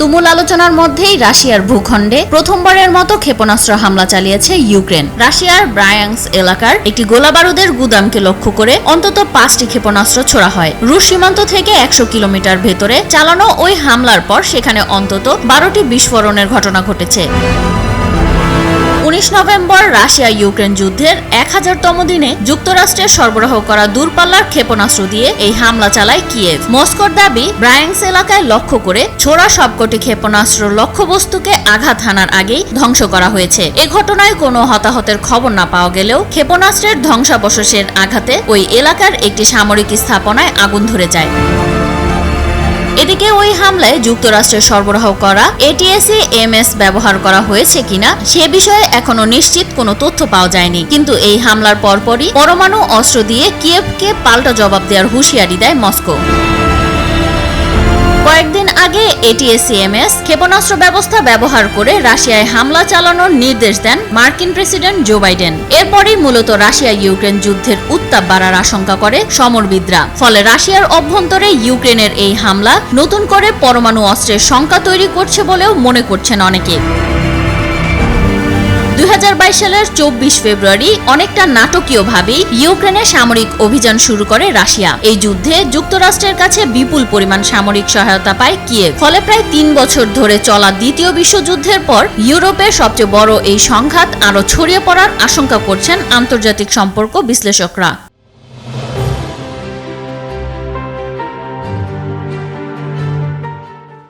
তুমুল আলোচনার মধ্যেই রাশিয়ার ভূখণ্ডে প্রথমবারের মতো ক্ষেপণাস্ত্র হামলা চালিয়েছে ইউক্রেন। রাশিয়ার ব্রায়াংস এলাকার একটি গোলাবারুদের গুদামকে লক্ষ্য করে অন্তত পাঁচটি ক্ষেপণাস্ত্র ছোড়া হয়। রুশ সীমান্ত থেকে একশো কিলোমিটার ভেতরে চালানো ওই হামলার পর সেখানে অন্তত বারোটি বিস্ফোরণের ঘটনা ঘটেছে। উনিশ নভেম্বর রাশিয়া ইউক্রেন যুদ্ধের এক হাজারতম দিনে যুক্তরাষ্ট্রের সরবরাহ করা দূরপাল্লার ক্ষেপণাস্ত্র দিয়ে এই হামলা চালায় কিয়েভ। মস্কোর দাবি, ব্রায়াংস এলাকায় লক্ষ্য করে ছোড়া সবকটি ক্ষেপণাস্ত্র লক্ষ্যবস্তুকে আঘাত হানার আগেই ধ্বংস করা হয়েছে। এ ঘটনায় কোনো হতাহতের খবর না পাওয়া গেলেও ক্ষেপণাস্ত্রের ধ্বংসাবশেষের আঘাতে ওই এলাকার একটি সামরিক স্থাপনায় আগুন ধরে যায়। এদিকে ওই হামলায় যুক্তরাষ্ট্রের সরবরাহ করা এটিএসি এমএস ব্যবহার করা হয়েছে কিনা সে বিষয়ে এখনও নিশ্চিত কোনো তথ্য পাওয়া যায়নি। কিন্তু এই হামলার পরপরই পরমাণু অস্ত্র দিয়ে কিয়েভকে পাল্টা জবাব দেওয়ার হুঁশিয়ারি দেয় মস্কো। কয়েকদিন আগে এটিএসিএমএস ক্ষেপণাস্ত্র ব্যবস্থা ব্যবহার করে রাশিয়ায় হামলা চালানোর নির্দেশ দেন মার্কিন প্রেসিডেন্ট জো বাইডেন। এরপরই মূলত রাশিয়া ইউক্রেন যুদ্ধের উত্তাপ বাড়ার আশঙ্কা করে সমরবিদরা। ফলে রাশিয়ার অভ্যন্তরে ইউক্রেনের এই হামলা নতুন করে পরমাণু অস্ত্রের শঙ্কা তৈরি করছে বলেও মনে করছেন অনেকে। দু হাজার বাইশ সালের চব্বিশ ফেব্রুয়ারি অনেকটা নাটকীয়ভাবেই ইউক্রেনে সামরিক অভিযান শুরু করে রাশিয়া। এই যুদ্ধে যুক্তরাষ্ট্রের কাছে বিপুল পরিমাণ সামরিক সহায়তা পায় কিয়েভ। ফলে প্রায় তিন বছর ধরে চলা দ্বিতীয় বিশ্বযুদ্ধের পর ইউরোপের সবচেয়ে বড় এই সংঘাত আরও ছড়িয়ে পড়ার আশঙ্কা করছেন আন্তর্জাতিক সম্পর্ক বিশ্লেষকরা।